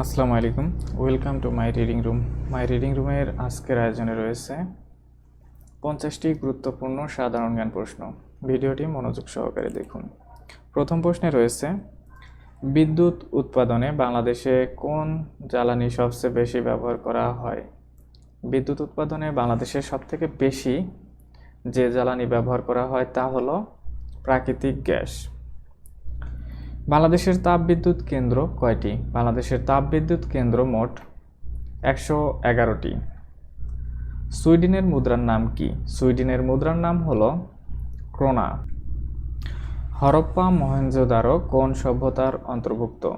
আসসালামু আলাইকুম। Welcome to my reading room my reading রুমের আজকের আয়োজনে রয়েছে পঞ্চাশটি গুরুত্বপূর্ণ সাধারণ জ্ঞান প্রশ্ন। ভিডিওটি মনোযোগ সহকারে দেখুন। প্রথম প্রশ্নে রয়েছে, বিদ্যুৎ উৎপাদনে বাংলাদেশে কোন জ্বালানি সবচেয়ে বেশি ব্যবহার করা হয়? বিদ্যুৎ উৎপাদনে বাংলাদেশের সবথেকে বেশি যে জ্বালানি ব্যবহার করা হয় তা হলো প্রাকৃতিক গ্যাস। বাংলাদেশের তাপবিদ্যুৎ কেন্দ্র কয়টি? বাংলাদেশের তাপবিদ্যুৎ কেন্দ্র মোট একশো এগারোটি। সুইডেনের মুদ্রার নাম কি? সুইডেনের মুদ্রার নাম হল ক্রোনা। হরপ্পা মহেঞ্জোদারো কোন সভ্যতার অন্তর্ভুক্ত?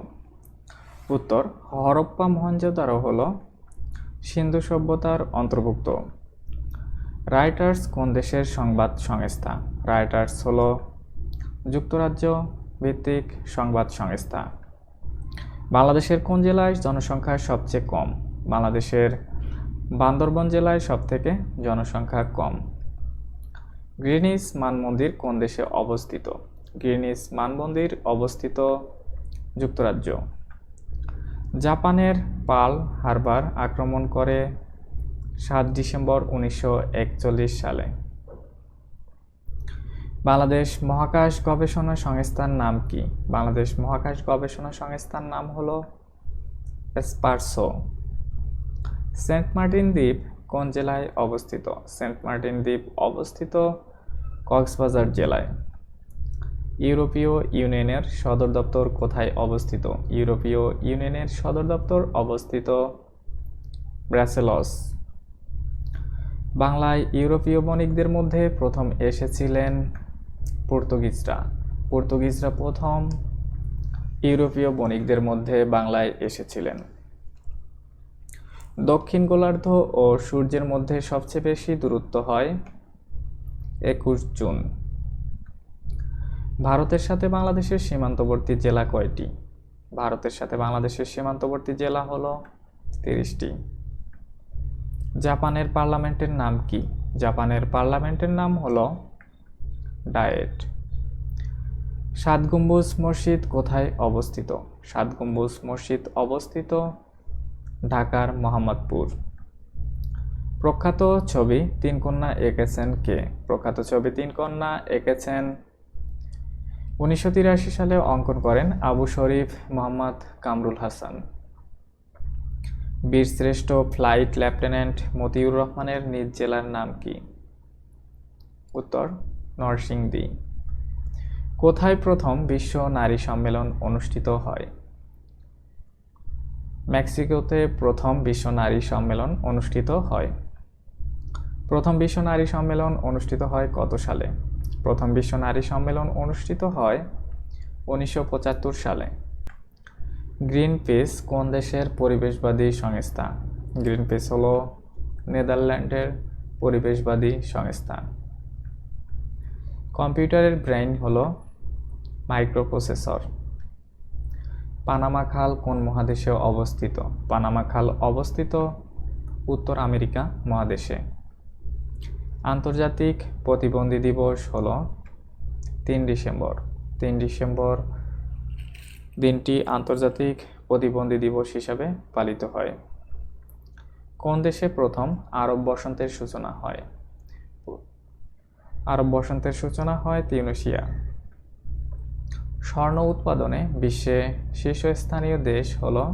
উত্তর, হরপ্পা মহেঞ্জোদারো হল সিন্ধু সভ্যতার অন্তর্ভুক্ত। রাইটার্স কোন দেশের সংবাদ সংস্থা? রাইটার্স হল যুক্তরাজ্য ভিত্তিক সংবাদ সংস্থা। বাংলাদেশের কোন জেলায় জনসংখ্যা সবচেয়ে কম? বাংলাদেশের বান্দরবন জেলায় সবথেকে জনসংখ্যা কম। গ্রিনিস মানমন্দির কোন দেশে অবস্থিত? গ্রিনিস মানমন্দির অবস্থিত যুক্তরাজ্য। জাপানের পাল হারবার আক্রমণ করে সাত ডিসেম্বর উনিশশো একচল্লিশ সালে। বাংলাদেশ মহাকাশ গবেষণা সংস্থার নাম কি? বাংলাদেশ মহাকাশ গবেষণা সংস্থার নাম হল স্পার্সো। সেন্ট মার্টিন দ্বীপ কোন জেলায় অবস্থিত? সেন্ট মার্টিন দ্বীপ অবস্থিত কক্সবাজার জেলায়। ইউরোপীয় ইউনিয়নের সদর দপ্তর কোথায় অবস্থিত? ইউরোপীয় ইউনিয়নের সদর দপ্তর অবস্থিত ব্রাসেলস। বাংলায় ইউরোপীয় বণিকদের মধ্যে প্রথম এসেছিলেন পর্তুগিজরা। পর্তুগিজরা প্রথম ইউরোপীয় বণিকদের মধ্যে বাংলায় এসেছিলেন। দক্ষিণ গোলার্ধ ও সূর্যের মধ্যে সবচেয়ে বেশি দূরত্ব হয় একুশ জুন। ভারতের সাথে বাংলাদেশের সীমান্তবর্তী জেলা কয়টি? ভারতের সাথে বাংলাদেশের সীমান্তবর্তী জেলা হলো তিরিশটি। জাপানের পার্লামেন্টের নাম কি? জাপানের পার্লামেন্টের নাম হলো ডায়েট। সাত গম্বুজ মসজিদ কোথায় অবস্থিত? সাত গম্বুজ মসজিদ অবস্থিত ঢাকার মোহাম্মদপুর। প্রখ্যাত ছবি তিন কন্যা এঁকেছেন কে? প্রখ্যাত ছবি তিন কন্যা এঁকেছেন। উনিশশো তিরাশি সালে অঙ্কন করেন আবু শরীফ মোহাম্মদ কামরুল হাসান। বীরশ্রেষ্ঠ ফ্লাইট লেফটেন্যান্ট মতিউর রহমানের নিজ জেলার নাম কি? উত্তর নরসিংদী। কোথায় প্রথম বিশ্ব নারী সম্মেলন অনুষ্ঠিত হয়? মেক্সিকোতে প্রথম বিশ্ব নারী সম্মেলন অনুষ্ঠিত হয়। প্রথম বিশ্ব নারী সম্মেলন অনুষ্ঠিত হয় কত সালে? প্রথম বিশ্ব নারী সম্মেলন অনুষ্ঠিত হয় উনিশশো পঁচাত্তর সালে। গ্রিন পিস কোন দেশের পরিবেশবাদী সংস্থা? গ্রিন পিস হলো নেদারল্যান্ডের পরিবেশবাদী সংস্থা। কম্পিউটারের ব্রেইন হলো মাইক্রোপ্রসেসর। পানামা খাল কোন মহাদেশে অবস্থিত? পানামা খাল অবস্থিত উত্তর আমেরিকা মহাদেশে। আন্তর্জাতিক প্রতিবন্ধী দিবস হলো তিন ডিসেম্বর। তিন ডিসেম্বর দিনটি আন্তর্জাতিক প্রতিবন্ধী দিবস হিসাবে পালিত হয়। কোন দেশে প্রথম আরব বসন্তের সূচনা হয়? আরব বসন্তের সূচনা হয় তিউনেশিয়া স্বর্ণ উৎপাদনে বিশ্বে শীর্ষস্থানীয় দেশ হল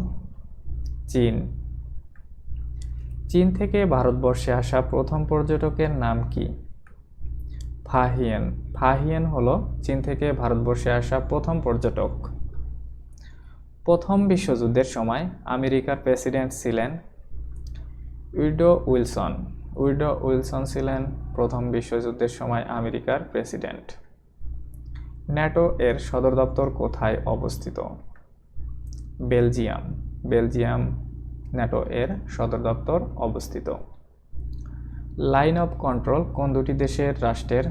চীন। চীন থেকে ভারতবর্ষে আসা প্রথম পর্যটকের নাম কি? ফাহিয়েন। ফাহিয়েন হল চীন থেকে ভারতবর্ষে আসা প্রথম পর্যটক। প্রথম বিশ্বযুদ্ধের সময় আমেরিকার প্রেসিডেন্ট ছিলেন উইডো উইলসন। উইডো উইলসন ছিলেন প্রথম বিশ্বযুদ্ধের সময় আমেরিকার প্রেসিডেন্ট। ন্যাটো এর সদর দপ্তর কোথায় অবস্থিত? বেলজিয়াম। বেলজিয়াম ন্যাটো এর সদর দপ্তর অবস্থিত। লাইন অফ কন্ট্রোল কোন দুটি দেশের রাষ্ট্রের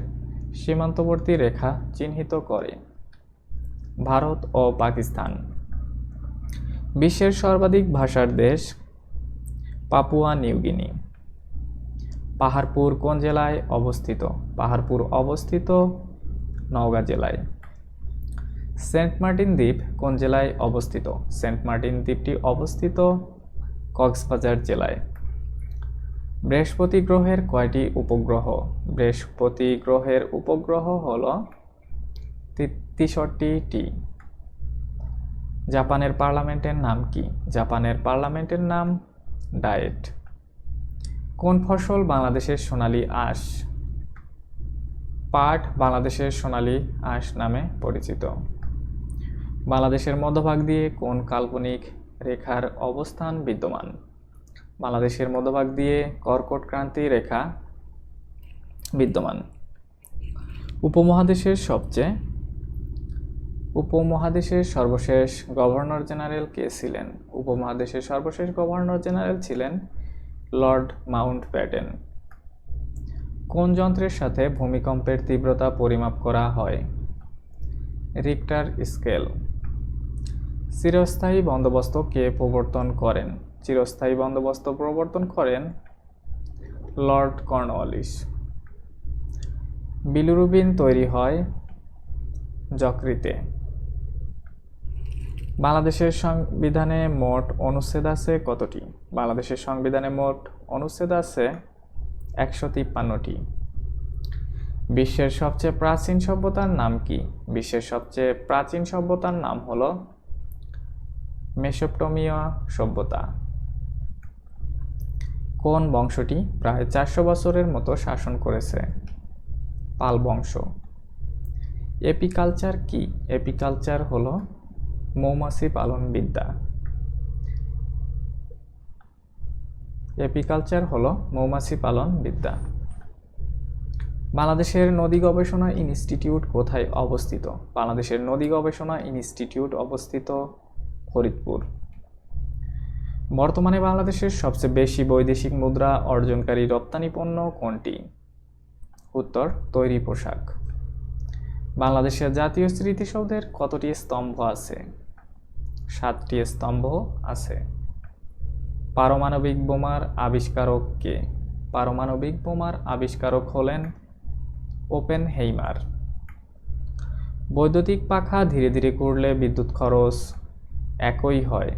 সীমান্তবর্তী রেখা চিহ্নিত করে? ভারত ও পাকিস্তান। বিশ্বের সর্বাধিক ভাষার দেশ পাপুয়া নিউগিনি পাহাড়পুর কোন জেলায় অবস্থিত? পাহাড়পুর অবস্থিত নওগাঁ জেলায়। সেন্ট মার্টিন দ্বীপ কোন জেলায় অবস্থিত? সেন্ট মার্টিন দ্বীপটি অবস্থিত কক্সবাজার জেলায়। বৃহস্পতি গ্রহের কয়টি উপগ্রহ? বৃহস্পতি গ্রহের উপগ্রহ হল তেষট্টিটি জাপানের পার্লামেন্টের নাম কি? জাপানের পার্লামেন্টের নাম ডায়েট। কোন ফসল বাংলাদেশের সোনালী আঁশ? পাট বাংলাদেশের সোনালী আঁশ নামে পরিচিত। বাংলাদেশের মধ্যভাগ দিয়ে কোন কাল্পনিক রেখার অবস্থান বিদ্যমান? বাংলাদেশের মধ্যভাগ দিয়ে কর্কট ক্রান্তি রেখা বিদ্যমান। উপমহাদেশের সবচেয়ে উপমহাদেশের সর্বশেষ গভর্নর জেনারেল কে ছিলেন? উপমহাদেশের সর্বশেষ গভর্নর জেনারেল ছিলেন লর্ড মাউন্ট ব্যাটেন কোন যন্ত্রের সাথে ভূমিকম্পের তীব্রতা পরিমাপ করা হয়? Richter scale. চিরস্থায়ী বন্দোবস্ত কে প্রবর্তন করেন? চিরস্থায়ী বন্দোবস্ত প্রবর্তন করেন লর্ড কর্নওয়ালিস। বিলুরুবিন তৈরি হয় যকৃতে। বাংলাদেশের সংবিধানে মোট অনুচ্ছেদ আছে কতটি? বাংলাদেশের সংবিধানে মোট অনুচ্ছেদ আছে একশো তিপ্পান্নটি। বিশ্বের সবচেয়ে প্রাচীন সভ্যতার নাম কি? বিশ্বের সবচেয়ে প্রাচীন সভ্যতার নাম হলো মেসোপটমিয়া সভ্যতা। কোন বংশটি প্রায় চারশো বছরের মতো শাসন করেছে? পাল বংশ। এপিকালচার কি? এপিকালচার হলো মৌমাছি পালন বিদ্যা এপিকালচার হলো মৌমাছি পালন বিদ্যা। বাংলাদেশের নদী গবেষণা ইনস্টিটিউট কোথায় অবস্থিত? বাংলাদেশের নদী গবেষণা ইনস্টিটিউট অবস্থিত ফরিদপুর। বর্তমানে বাংলাদেশের সবচেয়ে বেশি বৈদেশিক মুদ্রা অর্জনকারী রপ্তানি পণ্য কোনটি? উত্তর, তৈরি পোশাক। বাংলাদেশের জাতীয় স্মৃতিসৌধের কতটি স্তম্ভ আছে? সাতটি স্তম্ভ আছে। পারমাণবিক বোমার আবিষ্কারক কে পারমাণবিক বোমার আবিষ্কারক হলেন ওপেন হেইমার বৈদ্যুতিক পাখা ধীরে ধীরে করলে বিদ্যুৎ খরচ একই হয়।